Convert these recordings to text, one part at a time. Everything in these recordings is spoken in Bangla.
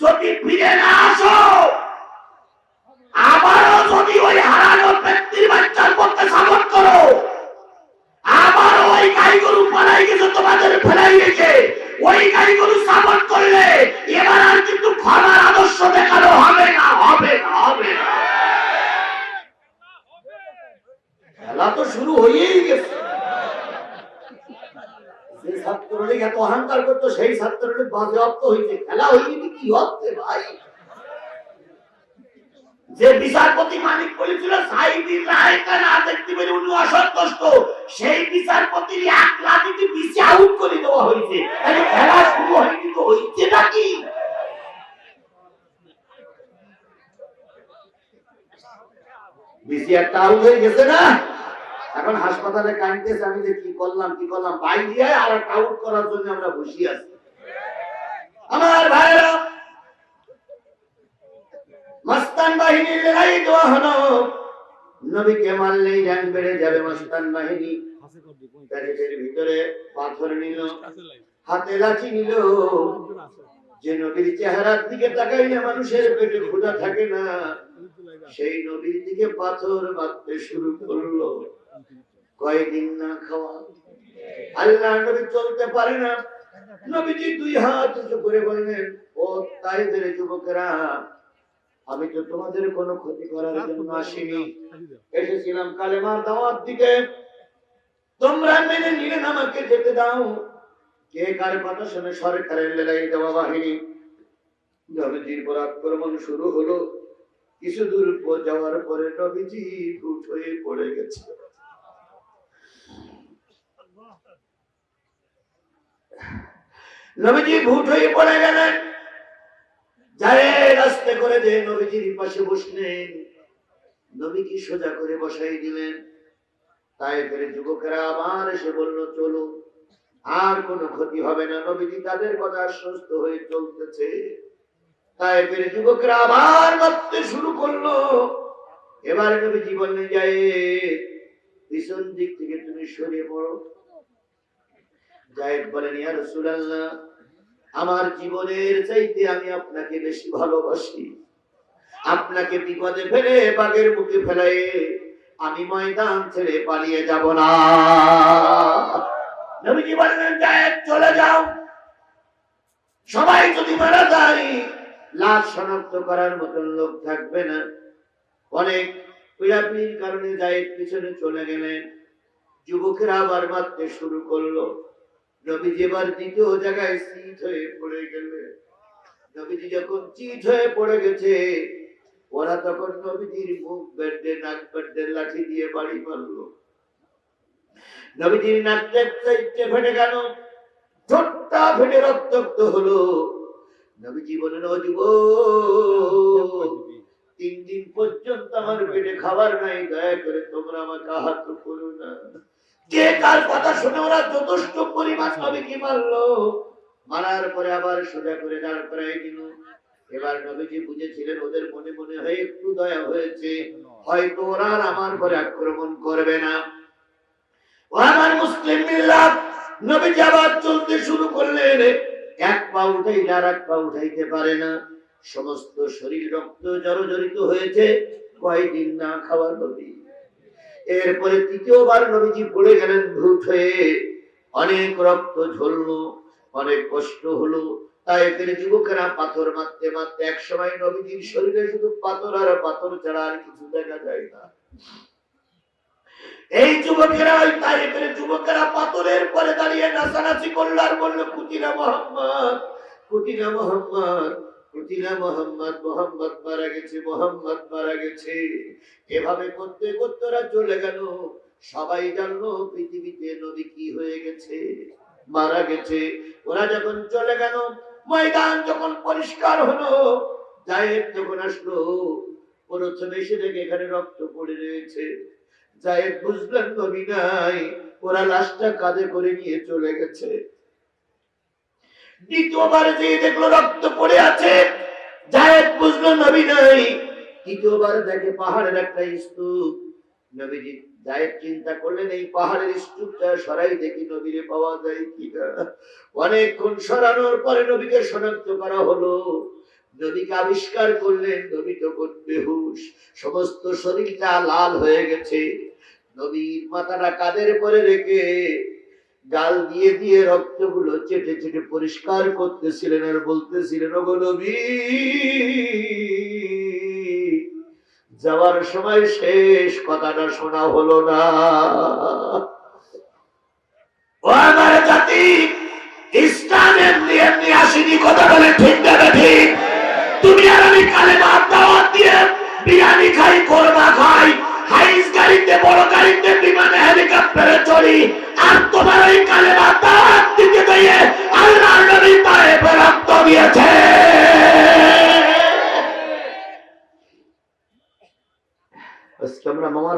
যদি ফিরে না আসো, আবারও যদি ওই হারানো ব্যক্তির বাচ্চার পক্ষে সাপোর্ট করো আবার ওই পালাই গেছে তোমাদের ফেলাই গেছে ওই সাপোর্ট করলে এবার আর কিন্তু ক্ষমার আদর্শ দেখানো হবে না হবে না হবে না। খেলা তো শুরু হয়েই গেছে। ছাত্রলীগ এত অহংকার করতো, সেই ছাত্রলীগ বাজেয়াপ্ত হয়েছে খেলা হয়নি কি হচ্ছে ভাই? যে বিচারপতি মানিক বলেছিল সাইদিন রায়কে না দেখতে পেরে উনি অসন্তুষ্ট। সেই বিচারপতির এক লাঠিতে পিছে আউট করে দেওয়া হয়েছে। তাহলে খেলা শুরু হয়নি তো হয়েছে নাকি? বিসি একটা আউট হয়ে গেছে না? এখন হাসপাতালে কাঁদতেছে আমি যে কি করলাম কি করলাম, বাই দিয়ে আর আউট করার জন্য আমরা বসে আছি। আমার ভাইরা হাতে যে চেহারার দিকে তাকাইলে মানুষের পেটে ক্ষুধা থাকে না, সেই নবীর দিকে পাথর মারতে শুরু করল। কয়দিন না খাওয়া। আল্লাহ নবী চলতে পারে না। নবীজি দুই হাত উঁচু করে বললেন, ও তাইদের যুবকেরা, আমি তো তোমাদের কোনো ক্ষতি করার জন্য আসিনি। এসেছিলাম কালেমার দাওয়াত দিকে তোমরা মেনে নিলেন আমাকে যেতে দাও। কে কার কথা শুনে সরকারের লড়াই দেওয়া বাহিনী? নবীজির পর আক্রমণ শুরু হলো। কিছু দূর যাওয়ার পরে নবীজি ভূত হয়ে পড়ে গেছে। নবীজি ভূত হয়ে পড়ে গেলেন। যায় রাস্তে করে যে নবীজির পাশে বসলেন নবীজি সোজা করে বসাই দিলেন। তাই করে যুবকেরা আবার এসে বলল, চলো, আর কোনো ক্ষতি হবে না। নবীজি তাদের কথা আশ্বস্ত হয়ে চলতেছে। তাই করে যুবকেরা আবার মারতে শুরু করল। এবার নবীজি বললেন যায় পিছন দিক থেকে তুমি সরিয়ে পড়ো। জায়েদ বলেন, ইয়া রাসূলুল্লাহ আমার জীবনের চাইতে আমি আপনাকে বেশি ভালোবাসি। আপনাকে বিপদে ফেলে বাগের মুখে ফেলে, আমি ময়দান ছেড়ে পালিয়ে যাব না। চলে যাও। সবাই যদি মারা যায়, লাশ শনাক্ত করার মতন লোক থাকবে না। অনেক কারণে জায়েদ পিছনে চলে গেলেন। যুবকেরা আবার মারতে শুরু করল। নবীজি এবার দ্বিতীয় জায়গায় চিত হয়ে পড়ে গেলে নবীজি যখন চিত হয়ে পড়ে গেছে, ওরা তখন নবীজির মুখ বেডে নাক বেডে লাঠি দিয়ে বাড়ি মারলো। নবীজির নাকটা চাইতে ফেটে গেল, ঠোঁটটা ফেটে রক্তাক্ত হলো। নবীজি বলেন ও যুব তিন দিন পর্যন্ত আমার পেটে খাবার নাই, দয়া করে তোমরা আমাকে আহত করো না। কে কার কথা শুনে ওরা যথেষ্ট পরিমাণ মারলো। পরে আবার সোজা করে দাঁড় এবার নবীজি বুঝেছিলেন, ওদের মনে মনে হয় একটু দয়া হয়েছে। হয়তো ওরা আমার পরে আক্রমণ করবে না। আমার মুসলিম মিল্লাত, নবীজি আবার চলতে শুরু করলেন। এক পা উঠাইলে আর এক পা উঠাইতে পারে না। সমস্ত শরীর রক্ত জর্জরিত হয়েছে। কয়দিন না খাওয়ার নবী। এরপরে তৃতীয়বার নবীজি পড়ে গেলেন ভূত হয়ে অনেক রক্ত ঝরলো, অনেক কষ্ট হলো। তাই ফিরে যুবকেরা পাথর মারতে মারতে এক সময় নবীজির শরীরে শুধু পাথর আর পাথর ছাড়া আর কিছু দেখা যায় না। এই যুবকেরা ওই তারিখের যুবকেরা পাথরের পরে দাঁড়িয়ে নাচানাচি করল আর বলল কুটিরা মোহাম্মদ কুটিরা মোহাম্মদ। মোহাম্মদ মারা গেছে মারা গেছে। এভাবে করতে করতে ওরা চলে গেল। সবাই জানলো পৃথিবীতে নদী কি হয়ে গেছে, মারা গেছে। ওরা যখন চলে গেল, ময়দান যখন পরিষ্কার হলো, জায়েদ যখন আসলো। প্রথমে এসে দেখে এখানে রক্ত পড়ে রয়েছে। জায়েদ বুঝলেন নবী নাই, ওরা লাশটা কাঁধে করে নিয়ে চলে গেছে। দ্বিতীয়বার যে দেখল রক্ত পড়ে আছে, জায়েদ বুঝলো, নবী নাই। তৃতীয়বার দেখে পাহাড়ের একটা স্তূপ। নবীজি জায়েদ চিন্তা করলেন, এই পাহাড়ের স্তূপটা সরাই দেখি নবীরে পাওয়া যায় কিনা? অনেকক্ষণ সরানোর পরে নবীকে শনাক্ত করা হলো। নবীকে আবিষ্কার করলেন, নবী তখন বেহুশ, সমস্ত শরীরটা লাল হয়ে গেছে। নবীর মাথাটা কাদের পরে রেখে গাল দিয়ে দিয়ে রক্তগুলো চেটে চেটে পরিষ্কার করতেছিলেন আর বলতেছিলেন যাওয়ার সময় শেষ কথাটা শোনা হলো না। জাতি, ইসলাম এমনি এমনি আসেনি, কথা বলে ঠিক দেবে ঠিক।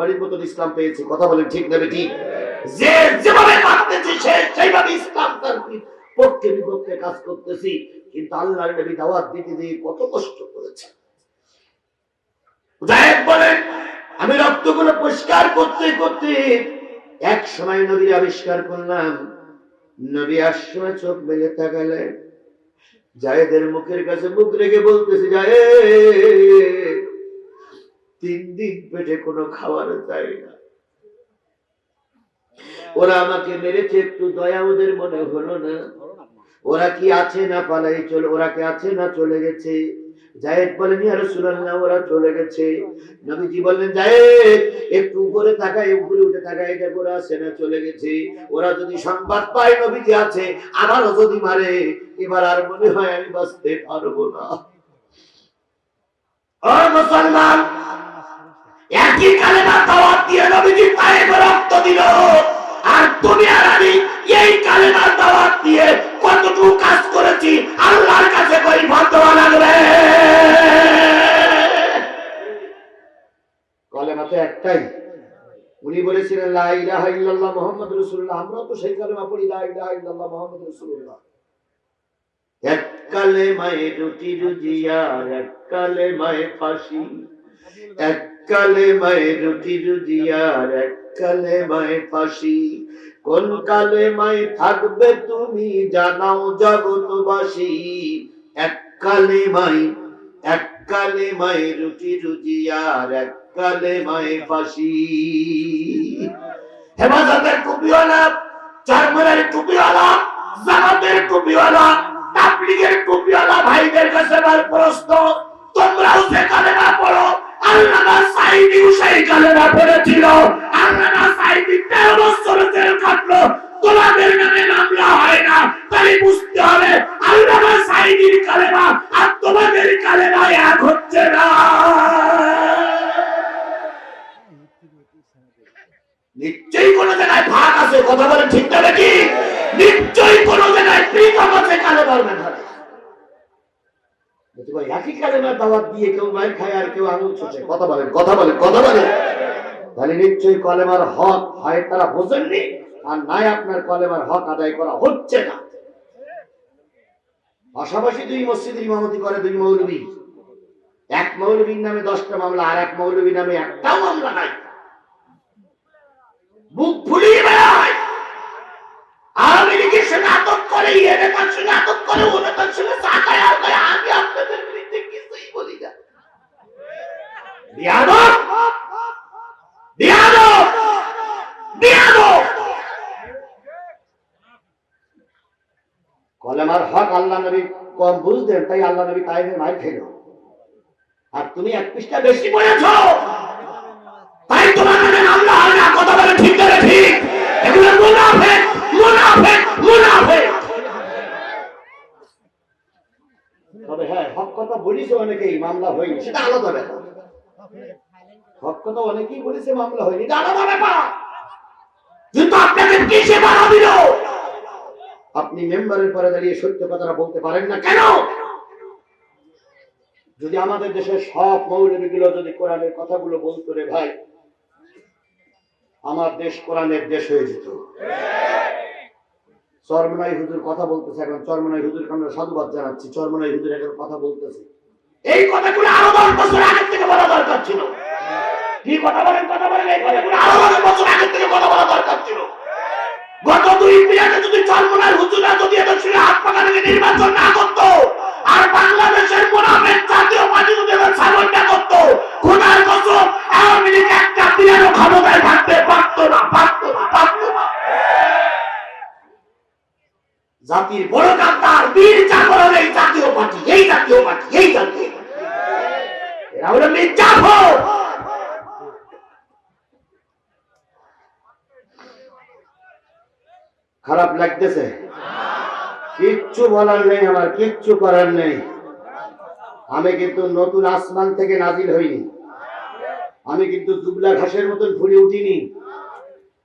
বাড়ির মতন ইসলাম পেয়েছি, কথা বলেন ঠিক নেবে ঠিক যে যেভাবে মানতেছি সে সেইভাবে ইসলাম তার পক্ষে বিপক্ষে কাজ করতেছি। কিন্তু আল্লাহর নবী দাওয়াত দিতে দিয়ে কত কষ্ট করেছে। বলেন, আমি রক্তগুলো পরিষ্কার করতে করতে এক সময় নবীর আবিষ্কার করলাম। নবী আসময় চোখ মেলে তাকালেন। জায়েদের মুখের কাছে মুখ রেখে বলতেছে, জায়েদ তিন দিন পেটে কোনো খাবার চাই না। ওরা আমাকে মেরেছে, একটু দয়া ওদের মনে হলো না। ওরা কি আছে না পালাই চলে, ওরা কি আছে না চলে গেছে? জায়েদ ওরা চলে গেছে। নবীজি বললেন, জায়েদ, একটু উপরে তাকায় উপরে উঠে তাকায় ওরা আছে না চলে গেছে। ওরা যদি সংবাদ পায় নবীজি আছে, আমারও যদি মারে, এবার আর মনে হয় আমি বাঁচতে পারব না। মুসলমান একই কালেমা দাওয়াত দিয়ে নবীজি পায়ে রক্ত দিল। আর তুমি আর আমি এই কালেমা দাওয়াত দিয়ে কতটুকু কাজ করেছি, আল্লাহর কাছে কই ভাবতে লাগবে। কালেমা তো একটাই। উনি বলেছিলেন, লা ইলাহা ইল্লাল্লাহ মুহাম্মাদুর রাসূলুল্লাহ। আমরা তো সেই কালেমা পড়ি, লা ইলাহা ইল্লাল্লাহ মুহাম্মাদুর রাসূলুল্লাহ। এক কালেমায় রুটি রুজিয়ার এক কালেমায় ফাঁসি, এক কালেমায় রুটি রুজিয়ার এক কালেমায় ফাঁসি। কোন কালেমায় থাকবে তুমি জানাও জগৎবাসী। এক কালেমায় এক কালেমায় রুটি রুজিয়ার এক কালেমায় ফাঁসি। হেফাজতের টুপিওয়ালা চারমারের টুপিওয়ালা, জামাতের টুপিওয়ালা, তাবলিগের টুপিওয়ালা, ভাইদের কাছে আমার প্রশ্ন, তোমরাও যে কালেমা পড়ো আল্লামা সাইদিও সেই কালেমা পড়েছিল আল্লামা সাইদি তেরো বছর জেল কাটলো তোমাদের নামে মামলা হয় না তাই বুঝতে হবে আল্লামা সাইদির কালেমা আর তোমাদের কালেমা এক হচ্ছে না নিশ্চয়ই কোন জায়গায় ভাগ আছে কথা বলে ঠিক না নাকি? নিশ্চয়ই কোন জায়গায় পৃথক আছে কালেমার ভাই, পাশাপাশি দুই মসজিদের ইমামতি করে দুই মৌলবী। এক মৌলবীর নামে দশটা মামলা, আর এক মৌলবীর নামে একটাও মামলা নাই। বুক ফুলিয়ে বেড়ায় আওয়ামী লীগের সঙ্গে আতক করে করে আর করে আমি আপনাদের বিরুদ্ধে কিছুই বলি না। কলেমার হক আল্লাহ নবী কম বুঝতেন, তাই আল্লাহ নবী তাই মাই খেল আর তুমি এক পৃষ্ঠা বেশি পড়েছ তাই তোমার নামে মামলা হয় না কথা বলে ঠিক করে ঠিক এগুলো মুনাফেক মুনাফেক মুনাফেক তবে হ্যাঁ হক কথা বলিছে অনেকেই মামলা হয়নি, সেটা আলাদা ব্যাপার। কথা অনেকেই বলেছে, মামলা হয়নি আলাদা ব্যাপার। কিন্তু আপনাকে কিসে বাধা দিল? আপনি মেম্বারের পরে দাঁড়িয়ে সত্য কথাটা বলতে পারেন না কেন? যদি আমাদের দেশের সব মৌলবীগুলো যদি কোরআনের কথাগুলো বলতো রে ভাই, আমার দেশ কোরআনের দেশ হয়ে যেত। চরমনাই হুজুর কথা বলতেছে এখন, চরমনাই হুজুরকে আমরা সাধুবাদ জানাচ্ছি, চরমনাই হুজুর এখন কথা বলতেছে। এই কথাগুলো আরও দশ বছর আগের থেকে বলা দরকার ছিল। কি কথা বলেন কথা বলেন, এই কথাগুলো আরও দশ বছর আগের থেকে কথা বলা দরকার ছিল। গত দুই পিরিয়ডে লাগতেছে। কিচ্ছু বলার নেই আমার, কিচ্ছু করার নেই। আমি কিন্তু নতুন আসমান থেকে নাজিল হইনি। আমি কিন্তু দুবলা ঘাসের মতন ফুলে উঠিনি।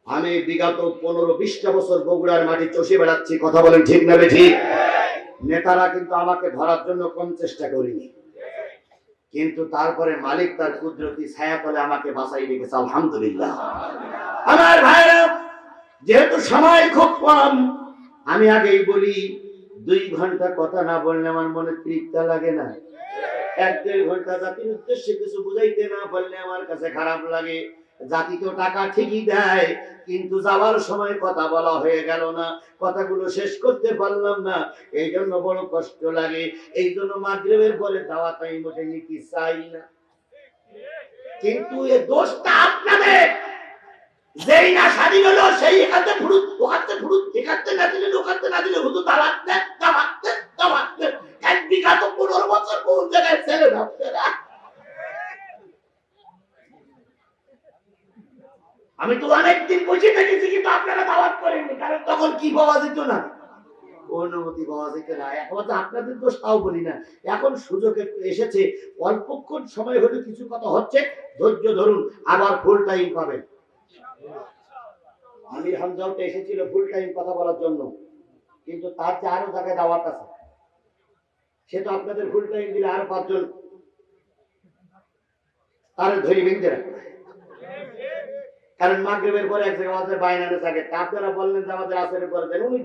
আমি বিগত পনেরো বিশটা বছর বগুড়ার মাটি চষে বেড়াচ্ছি, কথা বলেন ঠিক না বে ঠিক? নেতারা কিন্তু আমাকে ধরার জন্য কম চেষ্টা করিনি। কিন্তু তারপরে মালিক তার কুদরতি ছায়া তলে আমাকে বাঁচাই রেখেছে, আলহামদুলিল্লাহ। আমার ভাইরা, যেহেতু সময় খুব কম আমি আগেই বলি, দুই ঘণ্টা কথা না বললে আমার মনে তৃপ্তা লাগে না। এক দেড় ঘণ্টা জাতির উদ্দেশ্যে কিছু বুঝাইতে না পারলে আমার কাছে খারাপ লাগে। জাতি তো টাকা ঠিকই দেয়, কিন্তু যাওয়ার সময় কথা বলা হয়ে গেল না। কথাগুলো শেষ করতে পারলাম না। এই জন্য বড় কষ্ট লাগে। এই জন্য মাগরেবের পরে দাওয়াত আমি মোটে নিতে চাই না। কিন্তু এ দোষটা আপনাদের! যেই না স্বাধীন হলো, সেই এখানে ফুরুত ওখানে ফুরুত এখানে না দিলে ওখানে না দিলে হুজুর দাওয়াত দেন দাওয়াত দেন দেন এক বিঘা তো পনেরো বছর কোন জায়গায় ছেলে ভাবতেরা আমি তো অনেকদিন বসে থেকেছি, কিন্তু আপনারা দাওয়াত করেননি, কারণ তখন কি পাওয়া যেত না? অনুমতি পাওয়া যেত না। এখন আপনাদের দোষ, তাও বলি না। এখন সুযোগ এসেছে, অল্পক্ষণ সময় হলে কিছু কথা হচ্ছে, ধৈর্য ধরুন, আবার ফুল টাইম পাবেন। আমির হামজাও তো এসেছিল ফুল টাইম কথা বলার জন্য, কিন্তু তার যে আরও জায়গায় দাওয়াত আছে। সে তো আপনাদের ফুল টাইম দিলে আরও পাঁচজন তার ধরি ভেঙে কারণ মাগরিবের পরে এক জায়গায় বাইনানে থাকে। আপনারা বললেন যে আমাদের আসরের পরে। দেন উনি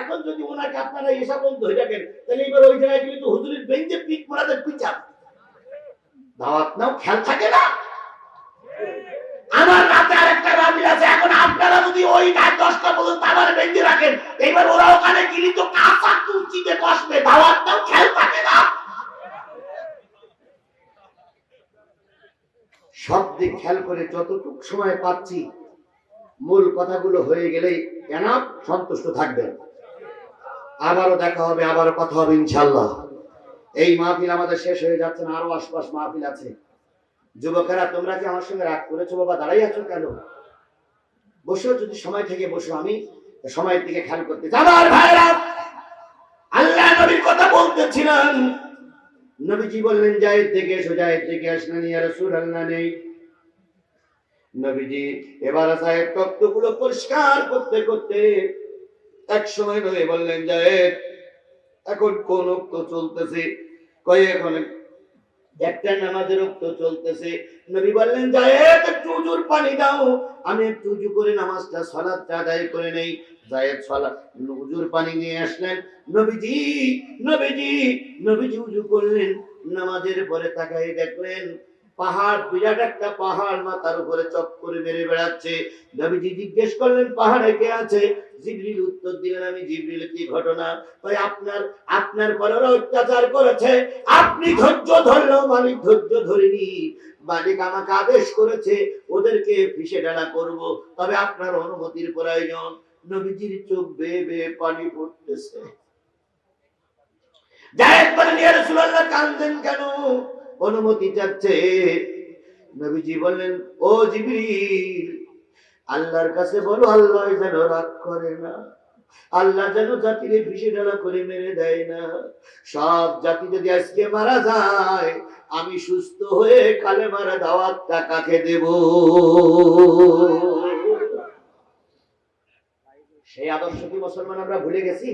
এখন যদি ওনাকে আপনারা এসব ধরে রাখেন তাহলে এবার ওই জায়গায় গেলে তো হুজুরের বেঞ্চে পিক মারাদের পিছান দাওয়াত নাও, খেয়াল থাকে না? আমার আরেকটা আছে। এখন আপনারা যদি ওই দশটা পর্যন্ত বেঁধে রাখেন এবার ওরা ওখানে গেলি তো কাঁচা কুচিতে থাকে না। সব খেয়াল করে যতটুক সময় পাচ্ছি, মূল কথাগুলো হয়ে গেলেই কেন সন্তুষ্ট থাকবেন। আবারও দেখা হবে, আবারও কথা হবে ইনশাল্লাহ এই মাহফিল আমাদের শেষ হয়ে যাচ্ছে না আরও আশপাশ মাহফিল আছে। যুবকেরা, তোমরা কি আমার সঙ্গে রাগ করেছ বাবা? দাঁড়াই আছো কেন? বসো, যদি সময় থেকে বসো আমি সময়ের দিকে খেয়াল করতে আমার ভাইরা, আল্লাহ নবীর কথা বলতেছিলাম নবীজি বললেন জায়েদ থেকে এসো জায়েদ থেকে আসলেন ইয়া রাসূলুল্লাহ নেই। নবীজি এবার সাহেব তত্ত্বগুলো পরিষ্কার করতে করতে এক সময় নবী বললেন জায়েদ এখন কোন রক্ত চলতেছে। কয়ে এখন একটা নামাজের রক্ত চলতেছে। নবী বললেন, জায়েদ, একটু উজুর পানি দাও। আমি একটু উজু করে নামাজটা সালাতটা আদায় করে নেই। জায়েদ সালাত উজুর পানি নিয়ে আসলেন। নবীজি নবীজি নবীজি উজু করলেন। নামাজের পরে তাকাই দেখলেন, পাহাড়, বিরাট একটা পাহাড় মাথার উপরে চক্করে মেরে বেড়াচ্ছে। নবীজি জিজ্ঞেস করলেন, পাহাড়ে কে আছে? জিবরিল উত্তর দিলেন আমি, জিবরিল কি ঘটনা? তাই আপনার আপনার পরে ওরা অত্যাচার করেছে। আপনি ধৈর্য ধরলেও মালিক ধৈর্য ধরিনি। মালিক আমাকে আদেশ করেছে, ওদেরকে ফিসে ডালা করব। তবে আপনার অনুমতির প্রয়োজন। নবীজির চোখ বেয়ে বেয়ে পানি পড়তেছে। জায়েদ বলেন ইয়া রাসূলুল্লাহ কাঁদছেন কেন? অনুমতি চাচ্ছে। নবীজি বললেন, ও জিবরিল আল্লাহর কাছে বলো আল্লাহ যেন রাগ করে না। আল্লাহ যেন জাতিরে ভিসে ডালা করে মেরে দেয় না। সব জাতি যদি আজকে মারা যায় আমি সুস্থ হয়ে কালে মারা দাওয়াতটা কাকে দেব। সেই আদর্শ কি মুসলমান আমরা ভুলে গেছি?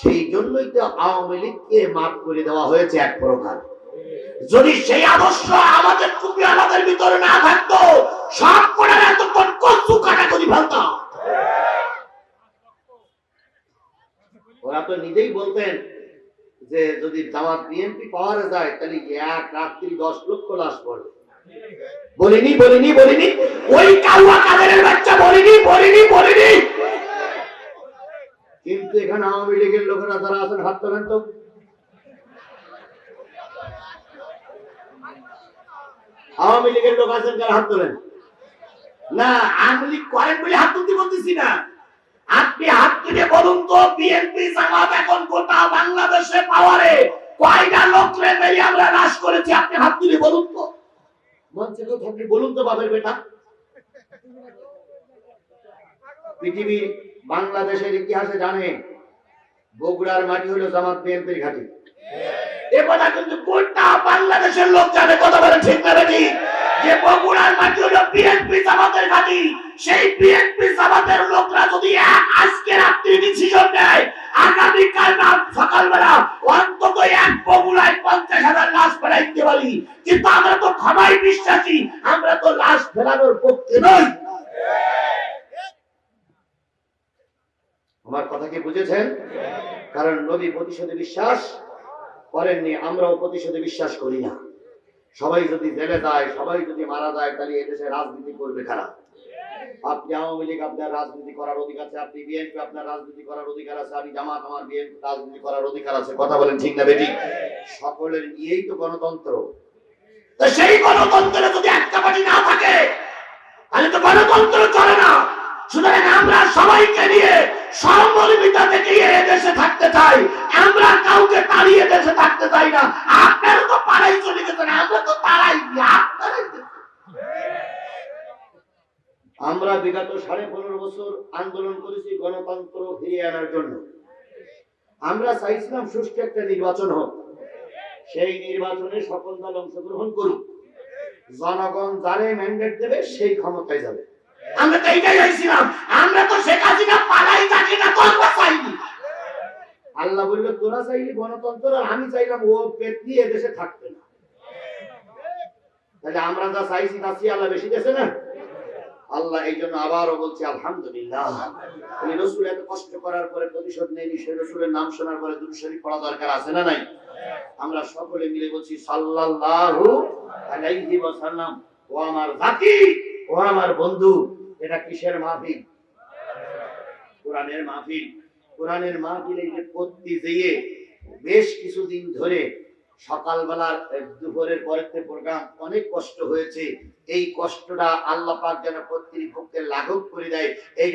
সেই জন্যই তো আওয়ামী লীগকে মাফ করে দেওয়া হয়েছে এক প্রকার। যদি সেই আদর্শ আমাদের টুপি আমাদের ভিতরে না থাকতো, সব করে এতক্ষণ কচু কাটা করি ফেলতাম ওরা তো নিজেই বলতেন যে যদি বিএনপি পাওয়ারে যায়, তাহলে এক রাত্রি দশ লক্ষ লাশ পড়বে। বলিনি বলিনি বলিনি। ওই কাউয়া কাদের বাচ্চা বলিনি বলিনি বলিনি। কিন্তু এখানে আওয়ামী লীগের লোকেরা যারা আছেন, হাত তোলেন তো। আওয়ামী লীগের লোক আছেন যারা হাত তোলেন। না, আওয়ামী লীগ করেন বলে হাত তুলতে বলতেছি না। আপনি হাত তুলে বলুন তো, বিএনপি জামাত এখন গোটা বাংলাদেশে পাওয়ারে কয়টা লোক মেরে আমরা নাশ করেছি, আপনি হাত তুলে বলুন তো। মঞ্চে কেউ থাকলে বলুন তো, বাপের বেটা। পৃথিবী বাংলাদেশের ইতিহাসে জানে বগুড়ার মাটি হলো জামাত বিএনপির ঘাঁটি। কথা কিন্তু গোটা বাংলাদেশের লোক জানে, কথা বলে ঠিক না বেটি যে বগুড়ার মাটি হলো বিএনপি জামাতের ঘাঁটি। সেই বিএনপি জামাতের লোকরা যদি আজকে রাত্রি ডিসিশন নেয়, আগামীকাল রাত সকালবেলা অন্তত এক বগুড়ায় পঞ্চাশ হাজার লাশ ফেলাই দিতে পারি। কিন্তু আমরা তো ক্ষমাই বিশ্বাসী, আমরা তো লাশ ফেলানোর পক্ষে নই। আমার কথা কি বুঝেছেন? কারণ নবী প্রতিশোধে বিশ্বাস করেননি, আমরাও প্রতিশোধে বিশ্বাস করি না। সবাই যদি জেলে যায়, সবাই যদি মারা যায়, তাহলে এদেশে রাজনীতি করবে কারা? আপনি আওয়ামী লীগ, আপনার রাজনীতি করার অধিকার আছে, আপনি বিএনপি, আপনার রাজনীতি করার অধিকার আছে, আমি জামাত, আমার বিএনপি, রাজনীতি করার অধিকার আছে। কথা বলেন ঠিক না বেটি সকলের নিয়েই তো গণতন্ত্র। সেই গণতন্ত্রে যদি একটা পার্টি না থাকে, তাহলে তো গণতন্ত্র চলে না। সুতরাং আমরা সবাইকে নিয়ে থেকে থাকতে চাই। আমরা কাউকে তাড়িয়ে দেশে থাকতে চাই না। আপনারা তো পাড়াই চলে গেছেন, আমরা তো তাড়াই আমরা বিগত সাড়ে পনেরো বছর আন্দোলন করেছি গণতন্ত্র ফিরিয়ে আনার জন্য। আমরা চাইছিলাম সুষ্ঠু একটা নির্বাচন হোক। সেই নির্বাচনে সকল দল অংশগ্রহণ করুক। জনগণ যারে ম্যান্ডেট দেবে, সেই ক্ষমতায় যাবে। আমরা তো এইটাই চাইছিলাম আমরা তো শেখ হাসিনা পালাই থাকি না করব চাইনি। আল্লাহ বলল তোরা চাইলি গণতন্ত্র আমি চাইলাম ও পেট নিয়ে দেশে থাকবে না। তাহলে আমরা যা চাইছি চেয়ে আল্লাহ বেশি দেশে না? আল্লাহ এই জন্য আবারও বলছি, আলহামদুলিল্লাহ। উনি রসুল এত কষ্ট করার পরে প্রতিশোধ নেয়নি সে রসুলের নাম শোনার পরে দুরূদ শরীফ পড়া দরকার আছে না নাই? আমরা সকলে মিলে বলছি, সাল্লাল্লাহু আলাইহি ওয়াসাল্লাম, ও আমার জাতি, ও আমার বন্ধু। এটা কিসের মাহফিল? কোরআনের মাহফিল। কোরআনের মাহফিল এই যে পত্তি যেয়ে বেশ কিছুদিন ধরে সকালবেলার দুপুরের পরের থেকে প্রোগ্রাম অনেক কষ্ট হয়েছে। এই কষ্টটা আল্লাহ পাক যেন কর্তৃপক্ষের লাঘব করে দেয়। এই